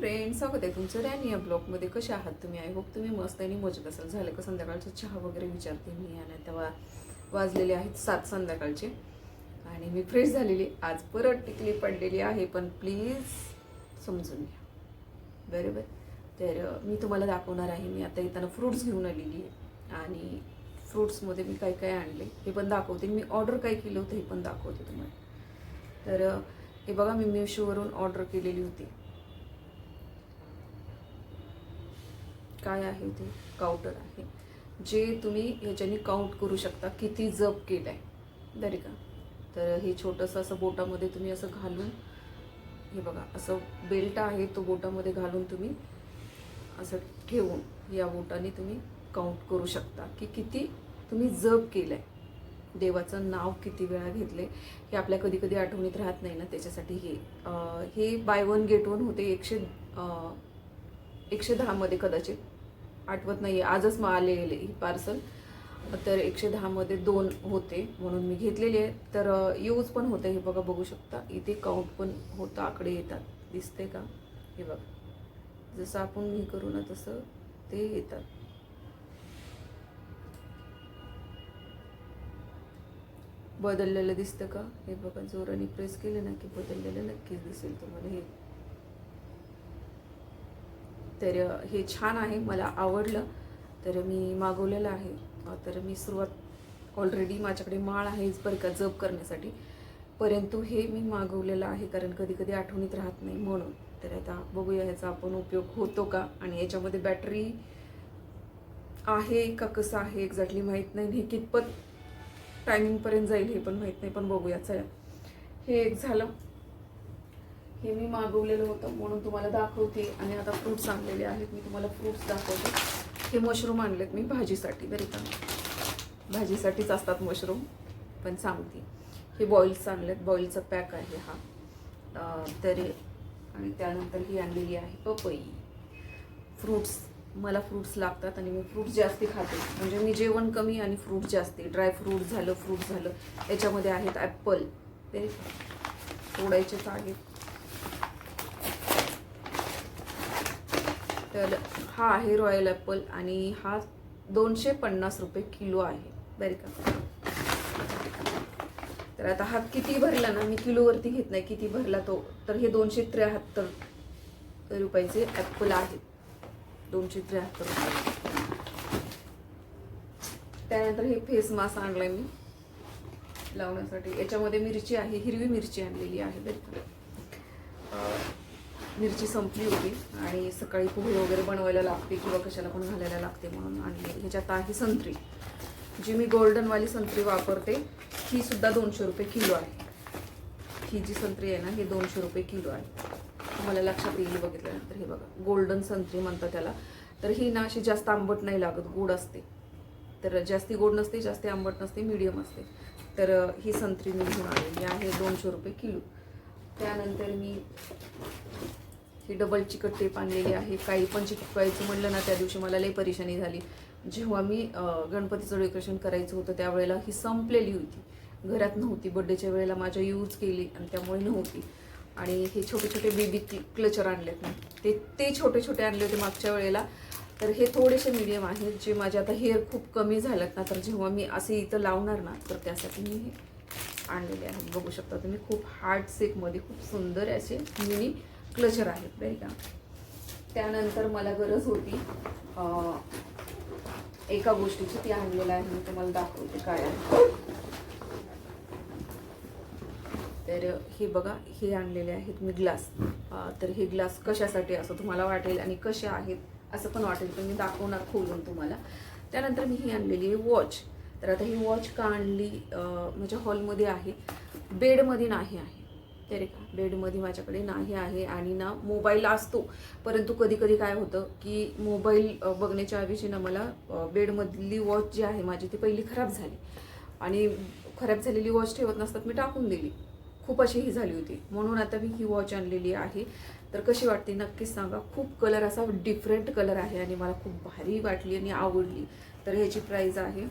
Friend स्वागत आहे तुमचं रॅनी या ब्लॉगमध्ये कसे आहात तुम्ही? आय होप तुम्ही मस्त आणि मजेत असाल. झालं का संध्याकाळचं चहा वगैरे विचारते मी आणि तेव्हा वाजलेले आहेत सात संध्याकाळचे. आणि मी फ्रेश झालेली. आज परत टिकली पडलेली आहे पण प्लीज समजून घ्या. बरोबर? तर मी तुम्हाला दाखवणार आहे. मी आता येताना फ्रूट्स घेऊन आलेली आहे. आणि फ्रूट्समध्ये मी काय काय आणले हे पण दाखवते. मी ऑर्डर काय केलं होतं हे पण दाखवते तुम्हाला. तर हे बघा मी मिशोवरून ऑर्डर केलेली होती. काय आहे ते? काउंटर आहे. जे तुम्ही ह्याच्याने काउंट करू शकता किती जप केलं आहे बरे का? तर हे छोटंसं असं बोटामध्ये तुम्ही असं घालून हे बघा असं बेल्ट आहे तो बोटामध्ये घालून तुम्ही असं ठेवून या बोटाने तुम्ही काउंट करू शकता की किती तुम्ही जप केलं आहे देवाचं नाव किती वेळा घेतले हे आपल्या कधी कधी आठवणीत राहत नाही ना त्याच्यासाठी हे. आ, हे बाय वन गेट वन होते एकशे एकशे दहामध्ये कदाचित. आठवत नाही आजच मग आलेले ही पार्सल. तर एकशे दहामध्ये दोन होते म्हणून मी घेतलेले आहे. तर यूज पण होते हे बघा बघू शकता. इथे काउंट पण होतं. आकडे येतात. दिसते का? हे बघा. जसं आपण हे करू ना तसं ते येतात. बदललेलं दिसतं का? हे बघा जोराने प्रेस केलं ना की बदललेलं नक्कीच दिसेल तुम्हाला. हे तर हे छान आहे मला आवडलं. तर मी मागवलेलं आहे. तर मी सुरुवात ऑलरेडी माझ्याकडे माळ आहेच बरं का जप करण्यासाठी. परंतु हे मी मागवलेलं आहे कारण कधी कधी आठवणीत राहत नाही म्हणून. तर आता बघूया ह्याचा आपण उपयोग होतो का? आणि याच्यामध्ये बॅटरी आहे का कसं आहे एक्झॅक्टली माहीत नाही. हे कितपत टायमिंगपर्यंत जाईल हे पण माहीत नाही पण बघूया. चला. हे एक झालं. हे मी मागवलेलं होतं म्हणून तुम्हाला दाखवते आणि आता फ्रूट्स आणलेले आहेत. मी तुम्हाला फ्रूट्स दाखवते. हे मशरूम आणलेत मी भाजीसाठी. बरे का भाजीसाठीच असतात मशरूम पण सांगते. हे बॉईल्स आणलेत. बॉईलचा पॅक आहे हा. तरी तर. आणि त्यानंतर ही आणलेली आहे पपई. फ्रूट्स मला फ्रूट्स लागतात आणि मी फ्रूट्स जास्ती खाते. म्हणजे मी जेवण कमी आणि फ्रूट जास्ती. ड्राय फ्रूट झालं फ्रूट झालं. याच्यामध्ये आहेत ॲप्पल ते तोडायचेच आहेत तर हा आहे रॉयल ॲपल आणि हा दोनशे पन्नास रुपये किलो आहे. बरं का? तर आता हा किती भरला ना? मी किलोवरती घेत नाही. किती भरला तो? तर हे दोनशे त्र्याहत्तर रुपयाचे ॲपल आहेत दोनशे त्र्याहत्तर रुपये. त्यानंतर हे फेस मास्क आणलाय मी. लावण्यासाठी. याच्यामध्ये मिरची आहे. हिरवी मिरची आणलेली आहे. बरं का. मिरची संपली होती आणि सकाळी पोहे वगैरे बनवायला लागते किंवा कशाला पण घालायला लागते म्हणून. आणि ह्याच्यात आहे संत्री. जी मी गोल्डनवाली संत्री वापरते ही सुद्धा दोनशे रुपये किलो आहे. ही जी संत्री आहे ना हे दोनशे रुपये किलो आहे. तुम्हाला लक्षात येईल बघितल्यानंतर. हे बघा गोल्डन संत्री म्हणतात त्याला. तर ही ना अशी जास्त आंबट नाही लागत गोड असते. तर जास्ती गोड नसते जास्ती आंबट नसते मीडियम असते. तर ही संत्री मी घेऊन आलेली आहे दोनशे रुपये किलो. त्यानंतर मी ही डबल चिकट टेप आणलेली आहे. काही पण चिकटवायचं म्हणलं ना त्या दिवशी मला लई परेशानी झाली. जेव्हा मी गणपतीचं डेकोरेशन करायचं होतं त्यावेळेला ही संपलेली होती. घरात नव्हती बड्डेच्या वेळेला माझ्या यूज केली आणि त्यामुळे नव्हती. आणि हे छोटे छोटे बेबी क्लचर आणलेत ना ते ते छोटे छोटे आणले होते मागच्या वेळेला. तर हे थोडेसे मीडियम आहेत जे माझे आता हेअर खूप कमी झालेत ना तर जेव्हा मी असे इथं लावणार ना तर त्यासाठी मी हे आणलेले आहेत. बघू शकता तुम्ही खूप हार्ड सेकमध्ये खूप सुंदर असे मिनी क्लचर आहेत बरे का. त्यानंतर मला गरज होती एका गोष्टीची ती आणलेलं आहे मी तुम्हाला दाखवते काय आहे. तर हे बघा हे आणलेले आहेत मी ग्लास तर हे ग्लास कशासाठी असं तुम्हाला वाटेल आणि कसे आहेत असं पण वाटेल तर मी दाखवणार खोलून तुम्हाला. त्यानंतर मी ही आणलेली आहे वॉच तर आता ही वॉच का आणली माझ्या हॉलमध्ये आहे. बेडमध्ये नाही आहे. तरी का बेडमध्ये माझ्याकडे नाही आहे आणि ना मोबाईल असतो. परंतु कधी कधी काय होतं की मोबाईल बघण्याच्या ऐवजी ना मला बेडमधली वॉच जी आहे माझी ती पहिली खराब झाली. आणि खराब झालेली वॉच ठेवत नसतात मी टाकून दिली. खूप अशी ही झाली होती. म्हणून आता मी ही वॉच आणलेली आहे. तर कशी वाटते नक्कीच सांगा. खूप कलर असा डिफरंट कलर आहे आणि मला खूप भारी वाटली आणि आवडली. तर ह्याची प्राईज आहे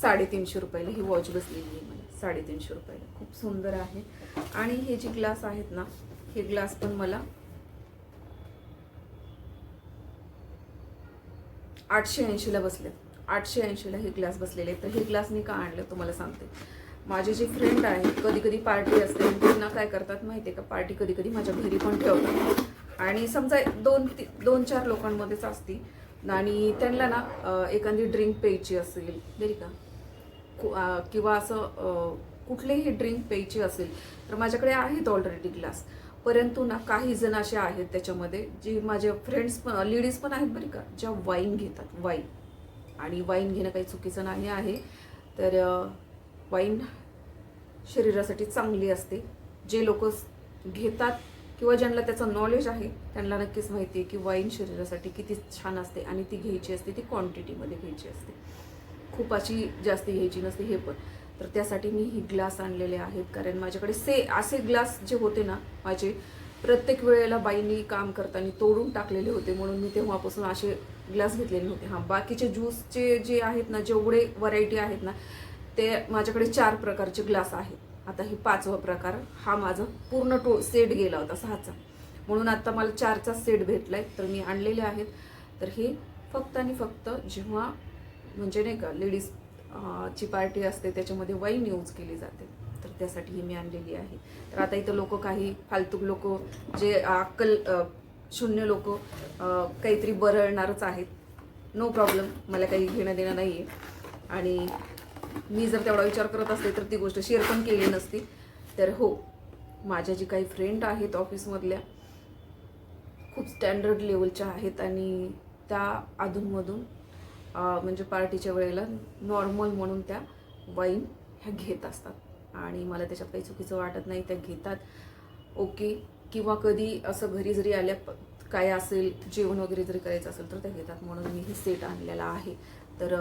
साडेतीनशे रुपयाला ही वॉच बसलेली आहे मला. साडेतीनशे रुपयाला. खूप सुंदर आहे. आणि हे जे ग्लास आहेत ना हे ग्लास पण मला आठशे ऐंशीला बसलेत. आठशे ऐंशीला हे ग्लास बसलेले आहेत. तर हे ग्लास मी का आणलं तुम्हाला सांगते. माझे जे फ्रेंड आहेत कधी कधी पार्टी असते त्यांना काय करतात माहिती आहे का? पार्टी कधी कधी माझ्या घरी पण ठेवतात. आणि समजा दोन ती दोन चार लोकांमध्येच असती. आणि त्यांना ना एखादी ड्रिंक प्यायची असेल बरी का? किंवा असं कुठलेही ड्रिंक प्यायची असेल तर माझ्याकडे आहेत ऑलरेडी ग्लास परंतु ना काही जण असे आहेत त्याच्यामध्ये जे माझे फ्रेंड्स पण लेडीज पण आहेत बरं का ज्या वाईन घेतात वाईन आणि वाईन घेणं काही चुकीचं नाही आहे. तर वाईन शरीरासाठी चांगली असते. जे लोक घेतात किंवा ज्यांना त्याचं नॉलेज आहे त्यांना नक्कीच माहिती आहे की वाईन शरीरासाठी किती छान असते आणि ती घ्यायची असते ती क्वांटिटीमध्ये घ्यायची असते. खूप अशी जास्त घ्यायची नसते हे पण. तर त्यासाठी मी ही ग्लास आणलेले आहेत कारण माझ्याकडे से असे ग्लास जे होते ना माझे प्रत्येक वेळेला बाईंनी काम करताना तोडून टाकलेले होते म्हणून मी तेव्हापासून असे ग्लास घेतलेले नव्हते. हां बाकीचे ज्यूसचे जे आहेत ना जेवढे व्हरायटी आहेत ना ते माझ्याकडे चार प्रकारचे ग्लास आहेत. आता हे पाचवा प्रकार हा माझा पूर्ण टो सेट गेला होता सहाचा. म्हणून आता मला चारचा सेट भेटला आहे तर मी आणलेले आहेत. तर हे फक्त आणि फक्त जेव्हा म्हणजे नाही का लेडीज ची पार्टी असते त्याच्यामध्ये वाईन यूज केली जाते. तर त्यासाठी ही मी आणलेली आहे. तर आता इथं लोक काही फालतूक लोक जे अक्कल शून्य लोक काहीतरी बरळणारच आहेत. नो प्रॉब्लेम मला काही घेणं देणं नाही आहे आणि मी जर तेवढा विचार करत असते तर ती गोष्ट शेअर पण केली नसती. तर हो माझ्या जी काही फ्रेंड आहेत ऑफिसमधल्या खूप स्टँडर्ड लेवलच्या आहेत. आणि त्या अधूनमधून म्हणजे पार्टीच्या वेळेला नॉर्मल म्हणून त्या वाईन ह्या घेत असतात. आणि मला त्याच्यात काही चुकीचं वाटत नाही त्या घेतात. ओके. किंवा कधी असं घरी जरी आल्या काय असेल जेवण वगैरे जरी करायचं असेल तर त्या घेतात. म्हणून मी हे सेट आणलेला आहे. तर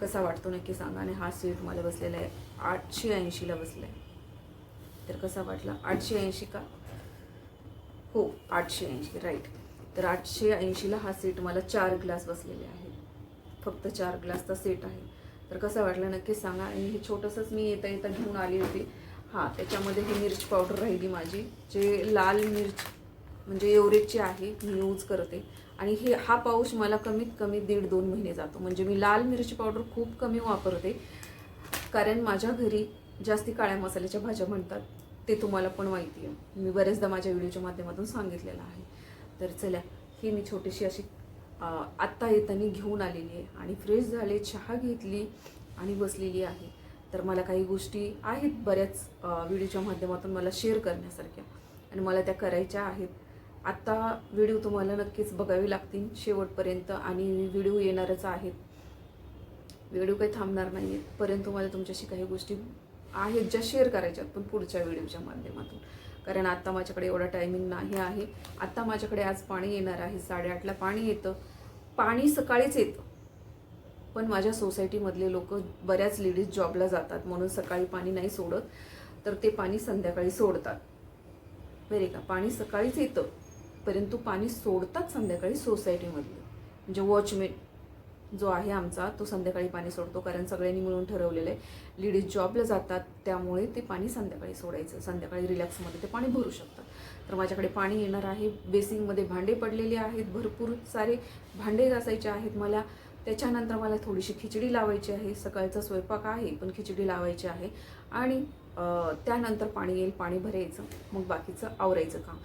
कसा वाटतो नक्की सांगा. आणि हा सेट मला बसलेला आहे. आठशे ऐंशीला बसला आहे तर कसा वाटला? आठशे ऐंशी का? हो आठशे ऐंशी. राईट तर आठशे ऐंशीला हा सेट मला चार ग्लास बसलेले आहे फक्त चार ग्लासचा सेट आहे. तर कसं वाटलं नक्कीच सांगा. आणि हे छोटंसंच मी येता येता घेऊन आली होती. हां त्याच्यामध्ये ही मिर्च पावडर राहिली माझी जे लाल मिर्च म्हणजे एवरेजची आहे मी यूज करते. आणि हे हा पाऊच मला कमीत कमी दीड दोन महिने जातो. म्हणजे मी लाल मिरची पावडर खूप कमी वापरते. कारण माझ्या घरी जास्ती काळ्या मसाल्याच्या भाज्या म्हणतात ते तुम्हाला पण माहिती आहे. मी बऱ्याचदा माझ्या व्हिडिओच्या माध्यमातून सांगितलेलं आहे. तर चला ही मी छोटीशी अशी आत्ता येताना घेऊन आलेली आहे. आणि फ्रेश झाले चहा घेतली आणि बसलेली आहे. तर मला काही गोष्टी आहेत बऱ्याच व्हिडिओच्या माध्यमातून मला शेअर करण्यासारख्या. आणि मला त्या करायच्या आहेत. आत्ता व्हिडिओ तुम्हाला नक्कीच बघावे लागतील शेवटपर्यंत आणि व्हिडिओ येणारच आहेत. व्हिडिओ काही थांबणार नाही आहेत परंतु मला तुमच्याशी काही गोष्टी आहेत ज्या शेअर करायच्यात पण पुढच्या व्हिडिओच्या माध्यमातून. कारण आत्ता माझ्याकडे एवढा टायमिंग नाही आहे. आत्ता माझ्याकडे आज पाणी येणार आहे. साडेआठला पाणी येतं. पाणी सकाळीच येतं. पण माझ्या सोसायटीमधले लोक बऱ्याच लेडीज जॉबला जातात. म्हणून सकाळी पाणी नाही सोडत. तर ते पाणी संध्याकाळी सोडतात. बरे का? पाणी सकाळीच येतं. परंतु पाणी सोडतात संध्याकाळी सोसायटीमधले. म्हणजे वॉचमेन जो आहे आमचा तो संध्याकाळी पाणी सोडतो कारण सगळ्यांनी मिळून ठरवलेलं आहे. लेडीज जॉबला जातात त्यामुळे ते पाणी संध्याकाळी सोडायचं. संध्याकाळी रिलॅक्समध्ये ते पाणी भरू शकतात. तर माझ्याकडे पाणी येणार आहे. बेसिंगमध्ये भांडे पडलेले आहेत. भरपूर सारे भांडे घासायचे आहेत मला. त्याच्यानंतर मला थोडीशी खिचडी लावायची आहे. सकाळचा स्वयंपाक आहे पण खिचडी लावायची आहे. आणि त्यानंतर पाणी येईल पाणी भरायचं. मग बाकीचं आवरायचं काम.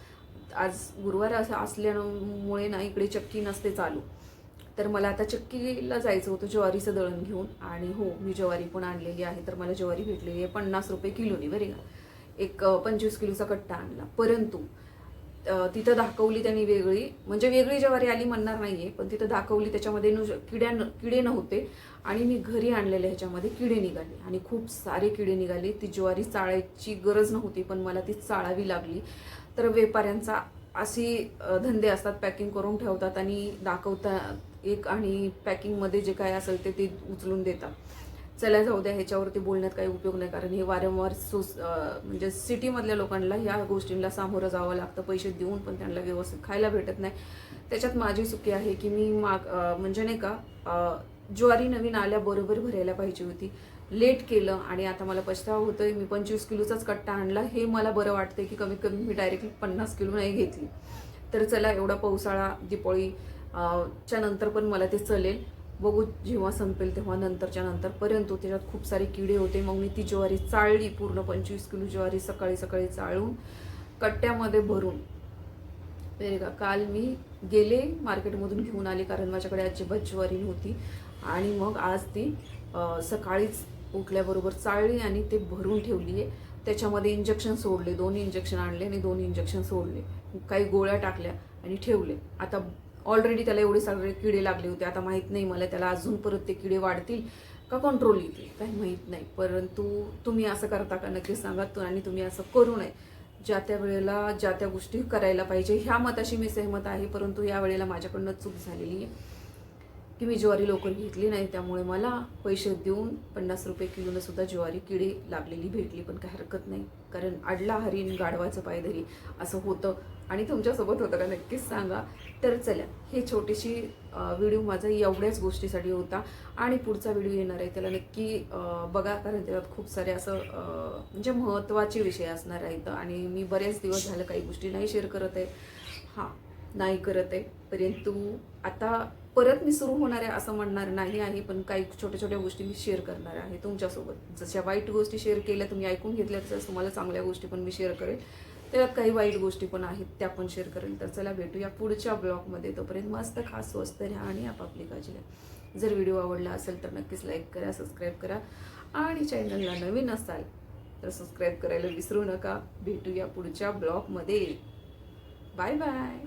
आज गुरुवार असं असल्यामुळे ना इकडे चक्की नसते चालू. तर मला आता चक्कीला जायचं होतं ज्वारीचं दळण घेऊन. आणि हो मी ज्वारी पण आणलेली आहे तर मला ज्वारी भेटलेली आहे. पन्नास रुपये किलोनी बरे का. एक पंचवीस किलोचा कट्टा आणला. परंतु तिथं दाखवली त्यांनी वेगळी. म्हणजे वेगळी ज्वारी आली म्हणणार नाहीये पण तिथं दाखवली त्याच्यामध्ये नु किड्या किडे नव्हते. आणि मी घरी आणलेले ह्याच्यामध्ये किडे निघाले. आणि खूप सारे किडे निघाले. ती ज्वारी चाळायची गरज नव्हती पण मला ती चाळावी लागली. तर व्यापाऱ्यांचा असे धंदे असतात पॅकिंग करून ठेवतात आणि दाखवता एक आणि पॅकिंगमध्ये जे काय असेल ते ते उचलून देतात. चला जाऊ द्या ह्याच्यावरती बोलण्यात काही उपयोग नाही कारण हे वारंवार सोस म्हणजे सिटीमधल्या लोकांना ह्या गोष्टींना सामोरं जावं लागतं. पैसे देऊन पण त्यांना व्यवस्थित खायला भेटत नाही. त्याच्यात माझी चुकी आहे की मी माग म्हणजे नाही का ज्वारी नवीन आल्याबरोबर भरायला पाहिजे होती. लेट केलं आणि आता मला पछतावा होतोय. मी पंचवीस किलोचाच कट्टा आणला. हे मला बरं वाटतं की कमीत कमी मी डायरेक्टली पन्नास किलो नाही घेतली. तर चला एवढा पावसाळा दिपोळी च्या नंतर पण मला ते चलेल. बघू जेव्हा संपेल तेव्हा नंतरच्या नंतर. परंतु त्याच्यात खूप सारे किडे होते. मग मी ती ज्वारी चाळली पूर्ण पंचवीस किलो ज्वारी सकाळी सकाळी चाळून कट्ट्यामध्ये भरून. का काल मी गेले मार्केटमधून घेऊन आले कारण माझ्याकडे अजिबात ज्वारी नव्हती. आणि मग आज ती सकाळीच उठल्याबरोबर चाळली आणि ते भरून ठेवली आहे. त्याच्यामध्ये इंजेक्शन सोडले. दोन इंजेक्शन आणले आणि दोन इंजेक्शन सोडले. काही गोळ्या टाकल्या आणि ठेवले. आता ऑलरेडी त्याला एवढे सगळे किडे लागले होते. आता माहीत नाही मला त्याला अजून परत ते किडे वाढतील का कंट्रोल येतील? काही माहीत नाही. परंतु तुम्ही असं करता का? नक्की सांगा. आणि तुम्ही असं करू नये. ज्या त्या वेळेला ज्या त्या गोष्टी करायला पाहिजे ह्या मताशी मी सहमत आहे. परंतु या वेळेला माझ्याकडनं चूक झालेली आहे. की मी ज्वारी लवकर घेतली नाही त्यामुळे मला पैसे देऊन पन्नास रुपये किलोनंसुद्धा ज्वारी किडी लागलेली भेटली पण काही हरकत नाही. कारण अडला हरीण गाढवाचं पायधरी असं होतं. आणि तुमच्यासोबत होतं का? नक्कीच सांगा. तर चला हे छोटीशी व्हिडिओ माझा एवढ्याच गोष्टीसाठी होता. आणि पुढचा व्हिडिओ येणार आहे. त्याला नक्की बघा. कारण त्याच्यात खूप सारे असं म्हणजे महत्त्वाचे विषय असणार आहेत. आणि मी बरेच दिवस झालं काही गोष्टी नाही शेअर करत आहे. हां नाही करत आहे. परंतु आता परत मी सुरू होणार आहे असं म्हणणार नाही आहे पण काही छोट्या छोट्या गोष्टी मी शेअर करणार आहे तुमच्यासोबत. जशा वाईट गोष्टी शेअर केल्या तुम्ही ऐकून घेतल्या तसं तुम्हाला चांगल्या गोष्टी पण मी शेअर करेल त्यात काही वाईट गोष्टी पण आहेत त्या पण शेअर करेल. तर चला भेटूया पुढच्या ब्लॉगमध्ये तोपर्यंत मस्त खास स्वस्त राहा आणि आपापली काळजी घ्या. जर व्हिडिओ आवडला असेल तर नक्कीच लाईक करा सबस्क्राईब करा आणि चॅनलला नवीन असाल तर सबस्क्राईब करायला विसरू नका. भेटूया पुढच्या ब्लॉगमध्ये बाय बाय